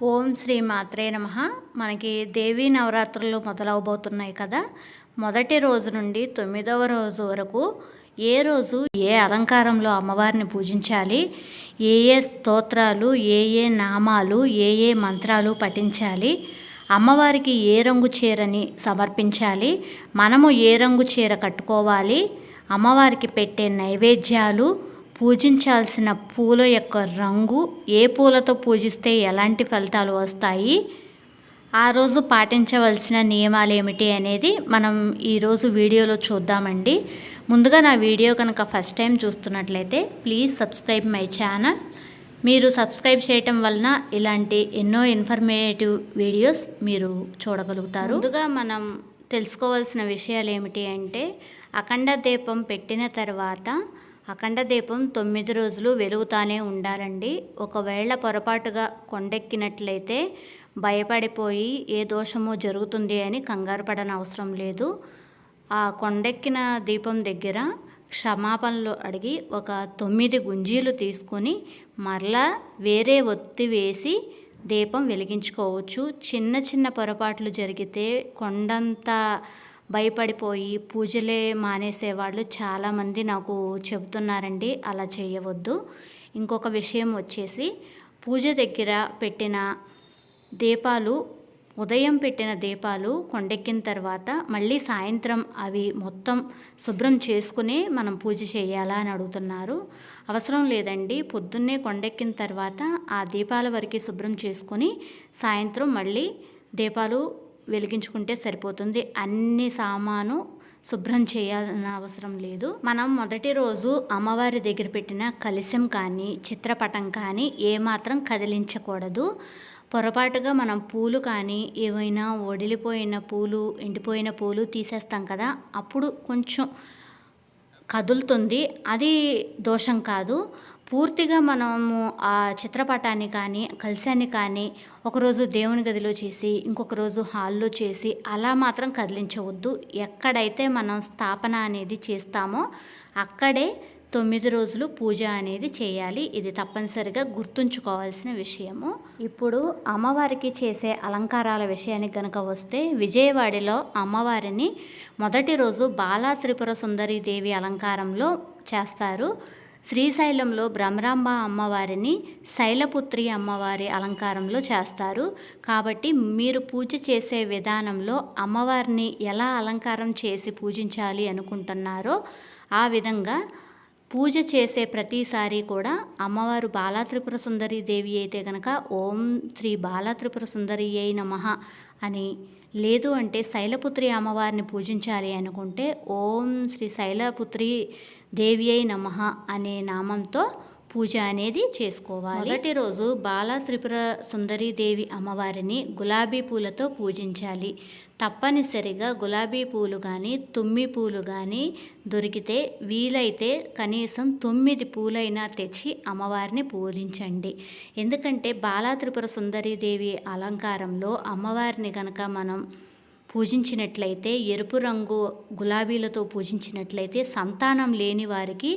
ఓం శ్రీ మాత్రే నమ. మనకి దేవీ నవరాత్రులు మొదలవబోతున్నాయి కదా. మొదటి రోజు నుండి తొమ్మిదవ రోజు వరకు ఏ రోజు ఏ అలంకారంలో అమ్మవారిని పూజించాలి ఏ ఏ స్తోత్రాలు ఏ ఏ నామాలు ఏ ఏ మంత్రాలు పఠించాలి అమ్మవారికి ఏ రంగు చీరని సమర్పించాలి మనము ఏ రంగు చీర కట్టుకోవాలి అమ్మవారికి పెట్టే నైవేద్యాలు పూజించాల్సిన పూల యొక్క రంగు ఏ పూలతో పూజిస్తే ఎలాంటి ఫలితాలు వస్తాయి? ఆ రోజు పాటించవలసిన నియమాలు ఏమిటి అనేది మనం ఈరోజు వీడియోలో చూద్దామండి. ముందుగా నా వీడియో కనుక ఫస్ట్ టైం చూస్తున్నట్లయితే ప్లీజ్ సబ్స్క్రైబ్ మై ఛానల్. మీరు సబ్స్క్రైబ్ చేయటం వలన ఇలాంటి ఎన్నో ఇన్ఫర్మేటివ్ వీడియోస్ మీరు చూడగలుగుతారు. ముందుగా మనం తెలుసుకోవాల్సిన విషయాలు ఏమిటి అంటే అఖండ దీపం పెట్టిన తర్వాత అఖండ దీపం తొమ్మిది రోజులు వెలుగుతానే ఉండాలండి. ఒకవేళ పొరపాటుగా కొండెక్కినట్లయితే భయపడిపోయి ఏ దోషమో జరుగుతుంది అని కంగారు పడనవసరం లేదు. ఆ కొండెక్కిన దీపం దగ్గర క్షమాపణలు అడిగి ఒక తొమ్మిది గుంజీలు తీసుకొని మరలా వేరే ఒత్తి వేసి దీపం వెలిగించుకోవచ్చు. చిన్న చిన్న పొరపాట్లు జరిగితే కొండంత భయపడిపోయి పూజలే మానేసేవాళ్ళు చాలామంది నాకు చెబుతున్నారండి అలా చేయవద్దు ఇంకొక విషయం వచ్చేసి పూజ దగ్గర పెట్టిన దీపాలు ఉదయం పెట్టిన దీపాలు కొండెక్కిన తర్వాత మళ్ళీ సాయంత్రం అవి మొత్తం శుభ్రం చేసుకునే మనం పూజ చేయాలా అని అడుగుతున్నారు. అవసరం లేదండి పొద్దున్నే కొండెక్కిన తర్వాత ఆ దీపాల వరకు శుభ్రం చేసుకొని సాయంత్రం మళ్ళీ దీపాలు వెలిగించుకుంటే సరిపోతుంది. అన్ని సామాను శుభ్రం చేయాలన్న అవసరం లేదు. మనం మొదటి రోజు అమ్మవారి దగ్గర పెట్టిన కలిశం కానీ చిత్రపటం కానీ ఏమాత్రం కదిలించకూడదు. పొరపాటుగా మనం పూలు కానీ ఏవైనా వడిలిపోయిన పూలు ఎండిపోయిన పూలు తీసేస్తాం కదా అప్పుడు కొంచెం కదులుతుంది. అది దోషం కాదు. పూర్తిగా మనము ఆ చిత్రపటాన్ని కానీ కలిశాన్ని కానీ ఒకరోజు దేవుని గదిలో చేసి ఇంకొక రోజు హాల్లో చేసి అలా మాత్రం కదిలించవద్దు. ఎక్కడైతే మనం స్థాపన అనేది చేస్తామో అక్కడే తొమ్మిది రోజులు పూజ అనేది చేయాలి. ఇది తప్పనిసరిగా గుర్తుంచుకోవాల్సిన విషయము. ఇప్పుడు అమ్మవారికి చేసే అలంకారాల విషయానికి కనుక వస్తే విజయవాడలో అమ్మవారిని మొదటి రోజు బాలా త్రిపుర సుందరి దేవి అలంకారంలో చేస్తారు. శ్రీశైలంలో భ్రమరాంబ అమ్మవారిని శైలపుత్రి అమ్మవారి అలంకారంలో చేస్తారు. కాబట్టి మీరు పూజ చేసే విధానంలో అమ్మవారిని ఎలా అలంకారం చేసి పూజించాలి అనుకుంటున్నారో ఆ విధంగా పూజ చేసే ప్రతిసారి కూడా అమ్మవారు బాలత్రిపుర సుందరి దేవి అయితే కనుక ఓం శ్రీ బాలాత్రిపుర సుందరి అయి నమ అని లేదు అంటే శైలపుత్రి అమ్మవారిని పూజించాలి అనుకుంటే ఓం శ్రీ శైలపుత్రి దేవి అయి నమ అనే నామంతో పూజ అనేది చేసుకోవాలి. మొదటి రోజు బాల త్రిపుర సుందరీదేవి అమ్మవారిని గులాబీ పూలతో పూజించాలి. తప్పనిసరిగా గులాబీ పూలు కానీ తుమ్మి పూలు కానీ దొరికితే వీలైతే కనీసం తొమ్మిది పూలైనా తెచ్చి అమ్మవారిని పూజించండి. ఎందుకంటే బాలా త్రిపుర సుందరీదేవి అలంకారంలో అమ్మవారిని కనుక మనం పూజించినట్లయితే ఎరుపు రంగు గులాబీలతో పూజించినట్లయితే సంతానం లేని వారికి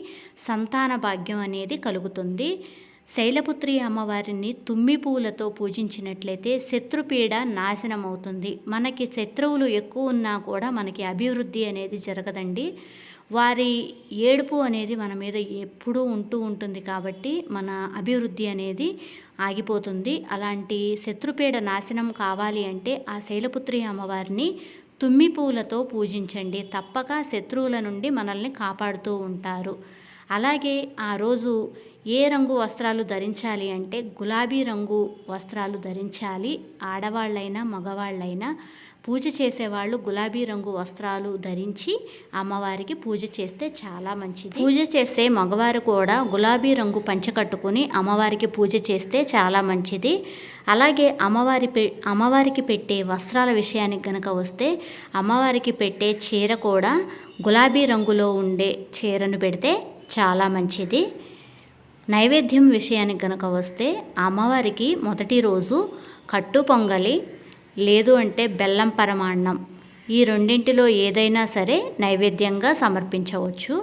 సంతాన భాగ్యం అనేది కలుగుతుంది. శైలపుత్రి అమ్మవారిని తుమ్మి పువ్వులతో పూజించినట్లయితే శత్రుపీడ నాశనం అవుతుంది మనకి శత్రువులు ఎక్కువ ఉన్నా కూడా మనకి అభివృద్ధి అనేది జరగదండి. వారి ఏడుపు అనేది మన మీద ఎప్పుడూ ఉంటూ ఉంటుంది కాబట్టి మన అభివృద్ధి అనేది ఆగిపోతుంది. అలాంటి శత్రుపీడ నాశనం కావాలి అంటే ఆ శైలపుత్రి అమ్మవారిని తుమ్మి పూలతో పూజించండి. తప్పక శత్రువుల నుండి మనల్ని కాపాడుతూ ఉంటారు. అలాగే ఆ రోజు ఏ రంగు వస్త్రాలు ధరించాలి అంటే గులాబీ రంగు వస్త్రాలు ధరించాలి. ఆడవాళ్ళైనా మగవాళ్ళైనా పూజ చేసేవాళ్ళు గులాబీ రంగు వస్త్రాలు ధరించి అమ్మవారికి పూజ చేస్తే చాలా మంచిది. పూజ చేసే మగవారు కూడా గులాబీ రంగు పంచ కట్టుకుని అమ్మవారికి పూజ చేస్తే చాలా మంచిది. అలాగే అమ్మవారి పె అమ్మవారికి పెట్టే వస్త్రాల విషయానికి గనక వస్తే అమ్మవారికి పెట్టే చీర కూడా గులాబీ రంగులో ఉండే చీరను పెడితే చాలా మంచిది. నైవేద్యం విషయానికి గనక వస్తే అమ్మవారికి మొదటి రోజు కట్టు పొంగలి లేదు అంటే బెల్లం పరమాన్నం. ఈ రెండింటిలో ఏదైనా సరే నైవేద్యంగా సమర్పించవచ్చు.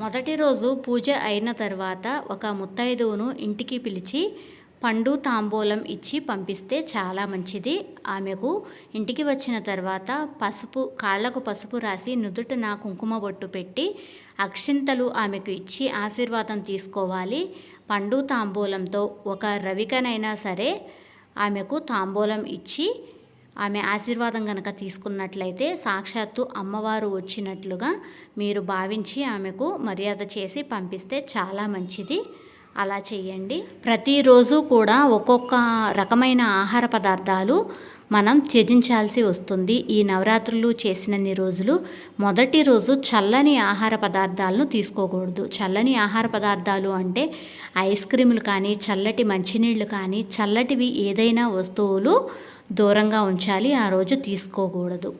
మొదటి రోజు పూజ అయిన తర్వాత ఒక ముత్తైదువును ఇంటికి పిలిచి పండు తాంబూలం ఇచ్చి పంపిస్తే చాలా మంచిది. ఆమెకు ఇంటికి వచ్చిన తర్వాత పసుపు కాళ్ళకు పసుపు రాసి నుదుటిన కుంకుమ బొట్టు పెట్టి అక్షింతలు ఆమెకు ఇచ్చి ఆశీర్వాదం తీసుకోవాలి. పండు తాంబూలంతో ఒక రవికనైనా సరే ఆమెకు తాంబూలం ఇచ్చి ఆమె ఆశీర్వాదం కనుక తీసుకున్నట్లయితే సాక్షాత్తు అమ్మవారు వచ్చినట్లుగా మీరు భావించి ఆమెకు మర్యాద చేసి పంపిస్తే చాలా మంచిది. అలా చేయండి ప్రతిరోజు కూడా ఒక్కొక్క రకమైన ఆహార పదార్థాలు మనం త్యజించాల్సి వస్తుంది. ఈ నవరాత్రులు చేసినన్ని రోజులు మొదటి రోజు చల్లని ఆహార పదార్థాలను తీసుకోకూడదు. చల్లని ఆహార పదార్థాలు అంటే ఐస్ క్రీములు కానీ చల్లటి మంచినీళ్ళు కానీ చల్లటివి ఏదైనా వస్తువులు దూరంగా ఉంచాలి ఆ రోజు తీసుకోకూడదు.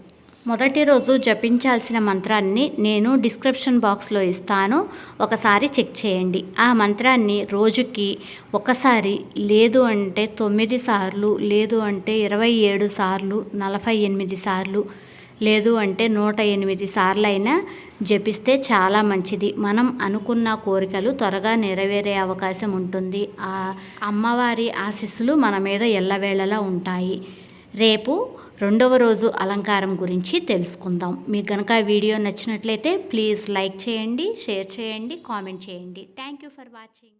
మొదటి రోజు జపించాల్సిన మంత్రాన్ని నేను డిస్క్రిప్షన్ బాక్స్లో ఇస్తాను. ఒకసారి చెక్ చేయండి. ఆ మంత్రాన్ని రోజుకి ఒకసారి లేదు అంటే తొమ్మిది సార్లు లేదు అంటే ఇరవై ఏడు సార్లు నలభై ఎనిమిది సార్లు లేదు అంటే నూట ఎనిమిది సార్లు అయినా జపిస్తే చాలా మంచిది. మనం అనుకున్న కోరికలు త్వరగా నెరవేరే అవకాశం ఉంటుంది. ఆ అమ్మవారి ఆశీస్సులు మన మీద ఎల్లవేళలా ఉంటాయి. రేపు రెండవ రోజు అలంకారం గురించి తెలుసుకుందాం. మీకు కనుక వీడియో నచ్చినట్లయితే ప్లీజ్ లైక్ చేయండి షేర్ చేయండి కామెంట్ చేయండి. Thank you for watching